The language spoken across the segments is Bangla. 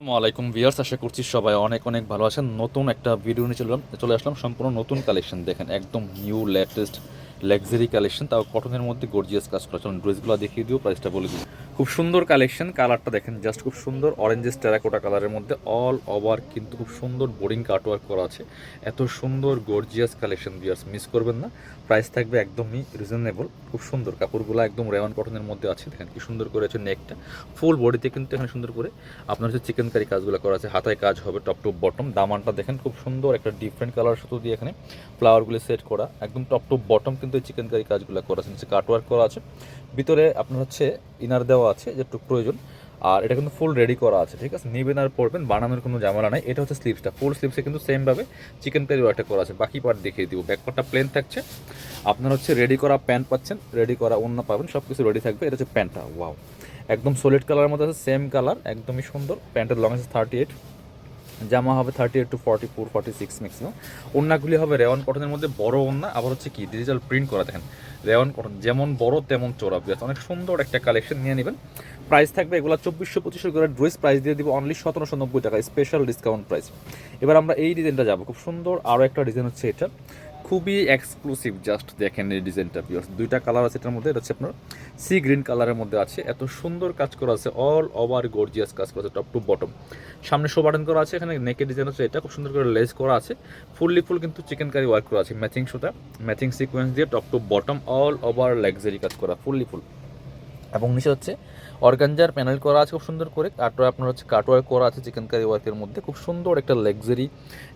আসসালামু আলাইকুম ভিয়ার্স আশা করছি সবাই অনেক অনেক ভালো আছেন। নতুন একটা ভিডিও নিয়ে চললাম চলে আসলাম। সম্পূর্ণ নতুন কালেকশন দেখেন, একদম নিউ লেটেস্ট লাক্সারি কালেকশন তাও কটনের মধ্যে গর্জিয়াস কাজ করা। চলুন ড্রেসগুলো দেখিয়ে দিও প্রাইসটা বলে দিই। খুব সুন্দর কালেকশন কালারটা দেখেন জাস্ট খুব সুন্দর অরেঞ্জেস টেরাকোটা কালারের মধ্যে অল ওভার কিন্তু খুব সুন্দর বোরিং কাটওয়ার্ক করা আছে। এত সুন্দর গর্জিয়াস কালেকশন ভিয়ার্স মিস করবেন না। প্রাইস থাকবে একদমই রিজনেবল খুব সুন্দর, কাপড়গুলো একদম রেওয়ান কটনের মধ্যে আছে। দেখেন কি সুন্দর করে আছে নেকটা ফুল বডিতে কিন্তু এখানে সুন্দর করে আপনার হচ্ছে চিকেন কারি কাজগুলো করা আছে। হাতায় কাজ হবে টপ টপ বটম দামানটা দেখেন, খুব সুন্দর একটা ডিফারেন্ট কালার সুতো দিয়ে এখানে ফ্লাওয়ারগুলো সেট করা। একদম টপ টপ বটম কিন্তু এই চিকেন কারি কাজগুলো করা আছে, নিচে কাটওয়ার্ক করা আছে, ভিতরে আপনার হচ্ছে ইনার দেওয়া আছে যেটুকু প্রয়োজন, আর এটা কিন্তু ফুল রেডি করা আছে, ঠিক আছে? নিবেন আর পড়বেন বানানোর কোনো ঝামেলা নাই, এটা হচ্ছে স্লিপসটা ফুল স্লিপসে কিন্তু সেমভাবে চিকেন কারি ওয়ার্কটা করা আছে, বাকি পার্ট দেখিয়ে দিব ব্যাক পার্টটা প্লেন থাকছে, আপনার হচ্ছে রেডি করা প্যান্ট পাচ্ছেন রেডি করা অন্য পাবেন সব কিছু রেডি থাকবে, এটা হচ্ছে প্যান্টটা ওয়াও একদম সলিড কালারের মধ্যে আছে সেম কালার একদমই সুন্দর প্যান্টের লং আছে থার্টি এইট জামা হবে thirty eight to forty four forty six maximum ওনাগুলি হবে রেওয়ান কটনের মধ্যে বড় ওনা আবার হচ্ছে কি ডিজিটাল প্রিন্ট করা দেখেন। রেওয়ান কটন, যেমন বড় তেমন চোরা বিয়াস অনেক সুন্দর একটা কালেকশন নিয়ে নেবেন। প্রাইস থাকবে এগুলো চব্বিশশো পঁচিশশো করে ড্রেস প্রাইস দিয়ে দিব অনলি সতেরোশো নব্বই টাকা স্পেশাল ডিসকাউন্ট প্রাইস এবার আমরা এই ডিজাইনটা যাব। খুব সুন্দর আরও একটা ডিজাইন হচ্ছে এটা। খুবই এক্সক্লুসিভ জাস্ট দেখেন এই ডিজাইনটা পিওর দুইটা কালার আছে এটার মধ্যে, এটা হচ্ছে আপনার সি গ্রিন কালারের মধ্যে আছে। এত সুন্দর কাজ করা আছে অল ওভার গর্জিয়াস কাজ করা আছে টপ টু বটম সামনে শো বাটন করা আছে, এখানে নেকের ডিজাইন হচ্ছে এটা, খুব সুন্দর করে লেস করা আছে। ফুললি ফুল কিন্তু চিকেন কারি ওয়ার্ক করা আছে ম্যাচিং সুতা ম্যাচিং সিকোয়েন্স দিয়ে top to bottom all over luxury কাজ করা ফুললি ফুল এবং নিচে হচ্ছে অর্গানজার প্যানেল করা আছে খুব সুন্দর করে। কাটওয়ার আপনার হচ্ছে কাটওয়ার করা আছে চিকেন কারি ওয়ার্কের মধ্যে। খুব সুন্দর একটা লাক্সারি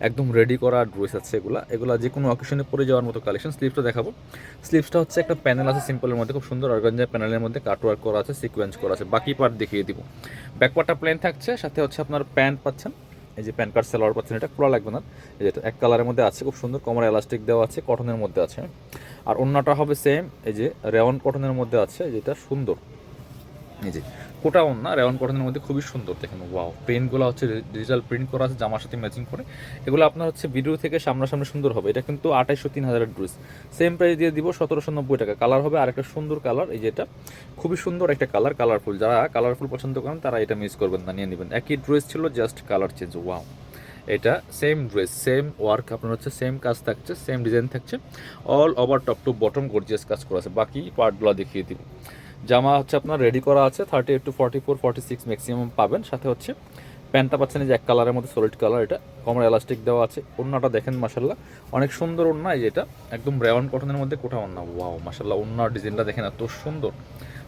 একদম রেডি করা ড্রেস আছে এগুলো। এগুলো যে কোনো অকেশনে পরে যাওয়ার মতো কালেকশন স্লিপসটা দেখাবো। স্লিপসটা হচ্ছে একটা প্যানেল আছে সিম্পলের মধ্যে। খুব সুন্দর অর্গানজার প্যানেলের মধ্যে কাটওয়ার্ক করা আছে সিকোয়েন্স করা আছে। বাকি পার্ট দেখিয়ে দিব। ব্যাকপার্টটা প্লেন থাকছে, সাথে হচ্ছে আপনার প্যান্ট পাচ্ছেন। এই যে প্যান কার্ড সেলোয়ার পাচ্ছেন, এটা খোলা লাগবে না। যেটা এক কালারের মধ্যে আছে, খুব সুন্দর। কমর এলাস্টিক দেওয়া আছে কটনের মধ্যে আছে। আর অন্যটা হবে সেম এই যে রেওয়ান কটনের মধ্যে আছে, যেটা সুন্দর। এই যে, কোটা না রেওয়ান কটনের মধ্যে খুবই সুন্দর দেখেন ওয়াও প্রিন্টগুলো হচ্ছে ডিজিটাল প্রিন্ট করা আছে, জামার সাথে ম্যাচিং করে। এগুলো আপনার হচ্ছে ভিডিও থেকে সামনাসামনি সুন্দর হবে, এটা কিন্তু আঠাইশো তিন হাজারের ড্রেস সেম প্রাইস দিয়ে দিব সতেরোশো নব্বই টাকা। কালার হবে আর একটা সুন্দর কালার এই যেটা, খুবই সুন্দর একটা কালার কালারফুল যারা কালারফুল পছন্দ করেন, তারা এটা মিস করবেন না, নিয়ে নেবেন। একই ড্রেস ছিল জাস্ট কালার চেঞ্জ ওয়াও এটা সেম ড্রেস সেম ওয়ার্ক আপনার হচ্ছে সেম কাজ থাকছে সেম ডিজাইন থাকছে। All over top to bottom gorgeous কাজ করা আছে। বাকি পার্টগুলো দেখিয়ে দিব। জামা হচ্ছে আপনার রেডি করা আছে thirty eight to forty four forty six maximum পাবেন। সাথে হচ্ছে প্যান্টটা পাচ্ছেন যে এক কালারের মধ্যে সলিড কালার এটা কমর এলাস্টিক দেওয়া আছে। ওড়নাটা দেখেন মাসাল্লাহ অনেক সুন্দর ওড়না এই যে এটা, একদম রেওয়ান কটনের মধ্যে কোঠা ওড়না ওয়াও মাসাল্লাহ ওড়নার ডিজাইনটা দেখেন এত সুন্দর।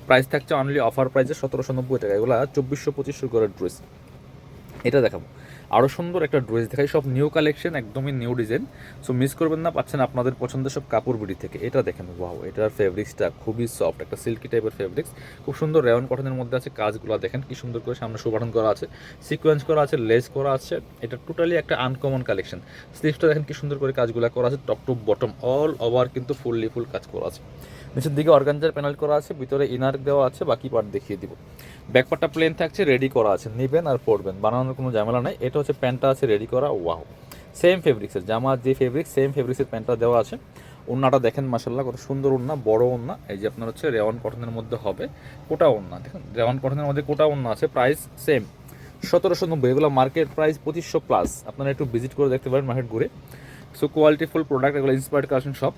প্রাইস থাকছে অনলি অফার প্রাইসে সতেরোশো নব্বই টাকা, এগুলো চব্বিশশো পঁচিশশো করে ড্রেস এটা দেখাবো। আরও সুন্দর একটা ড্রেস দেখাই। সব নিউ কালেকশন একদমই নিউ ডিজাইন সো মিস করবেন না, পাচ্ছেন আপনাদের পছন্দের সব কাপড় বিড়ি থেকে। এটা দেখেন ওয়াও এটার ফেব্রিক্সটা খুবই সফট একটা সিল্কি টাইপের ফেব্রিক্স খুব সুন্দর রেওয়ান কটনের মধ্যে আছে কাজগুলো, দেখেন কি সুন্দর করে সামনে সুবাটন করা আছে। সিকোয়েন্স করা আছে লেস করা আছে। এটা টোটালি একটা আনকমন কালেকশন স্লিভসটা দেখেন কি সুন্দর করে কাজগুলো করা আছে top to bottom all over কিন্তু ফুললি ফুল কাজ করা আছে। নিচের দিকে অর্গানজার প্যানেল করা আছে, ভিতরে ইনার দেওয়া আছে, বাকি পার্ট দেখিয়ে দিব। ব্যাকপার্টটা প্লেন থাকছে রেডি করা আছে। নেবেন আর পরবেন, বানানোর কোনো ঝামেলা নাই। এটা হচ্ছে প্যান্টটা আছে রেডি করা ওয়াও সেম ফেব্রিক্সের জামা যে ফেব্রিক সেম ফেব্রিক্সের প্যান্টটা দেওয়া আছে। ওন্নাটা দেখেন মাসাল্লাহ কত সুন্দর ওন্না বড় ওন্না এই যে আপনার হচ্ছে রেওয়ান কটনের মধ্যে হবে, কোটা ওন্না দেখুন, রেওয়ান কটনের মধ্যে কোটা ওন্না আছে প্রাইস সেম সতেরোশো নব্বই, এগুলো মার্কেট প্রাইস পঁচিশশো প্লাস আপনারা একটু ভিজিট করে দেখতে পারেন মার্কেট ঘুরে। সো কোয়ালিটিফুল প্রোডাক্ট এগুলো ইন্সপায়ার্ড কালেকশন সব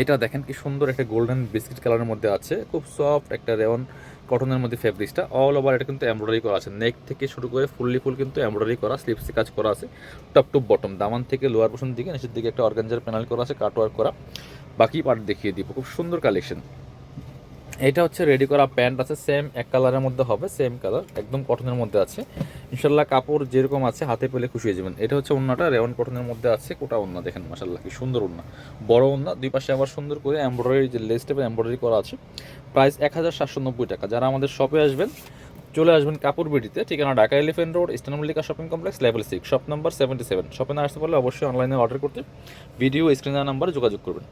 এটা দেখেন কি সুন্দর একটা গোল্ডেন বিস্কিট কালারের মধ্যে আছে। খুব সফট একটা রেওয়ান কটনের মধ্যে ফেব্রিক্সটা অল ওভার এটা কিন্তু এমব্রয়ডারি করা আছে। নেক থেকে শুরু করে ফুললি ফুল কিন্তু এমব্রয়ডারি করা স্লিপসে কাজ করা আছে। টপ টু বটম দামান থেকে লোয়ার পোর্শন দিকে, নিচের দিকে একটা অর্গানজার প্যানেল করা আছে কাটওয়ার্ক করা। বাকি পার্ট দেখিয়ে দিব। খুব সুন্দর কালেকশন এটা হচ্ছে রেডি করা প্যান্ট আছে সেম এক কালারের মধ্যে হবে সেম কালার একদম কটনের মধ্যে আছে। ইনশাল্লাহ কাপড় যেরকম আছে, হাতে পেলে খুশি হয়ে যাবেন। এটা হচ্ছে ওন্নাটা রেওয়ান কটনের মধ্যে আছে, কোটা ওন্না, দেখেন মাসাল্লাহ কি সুন্দর ওন্না। বড় ওন্না, দুই পাশে আবার সুন্দর করে এমব্রয়ডারি যে লেস টাইপের এমব্রয়ডারি করা আছে। প্রাইস এক হাজার সাতশো নব্বই টাকা। যারা আমাদের শপে আসবেন, চলে আসবেন কাপড় বিডিতে, ঠিকানা Dhaka elephant road eastern Mallika shopping complex level six shop number seventy seven শপে না আসতে পারলে অবশ্যই অনলাইনে অর্ডার করতে ভিডিও স্ক্রিনার নাম্বারে যোগাযোগ করবেন।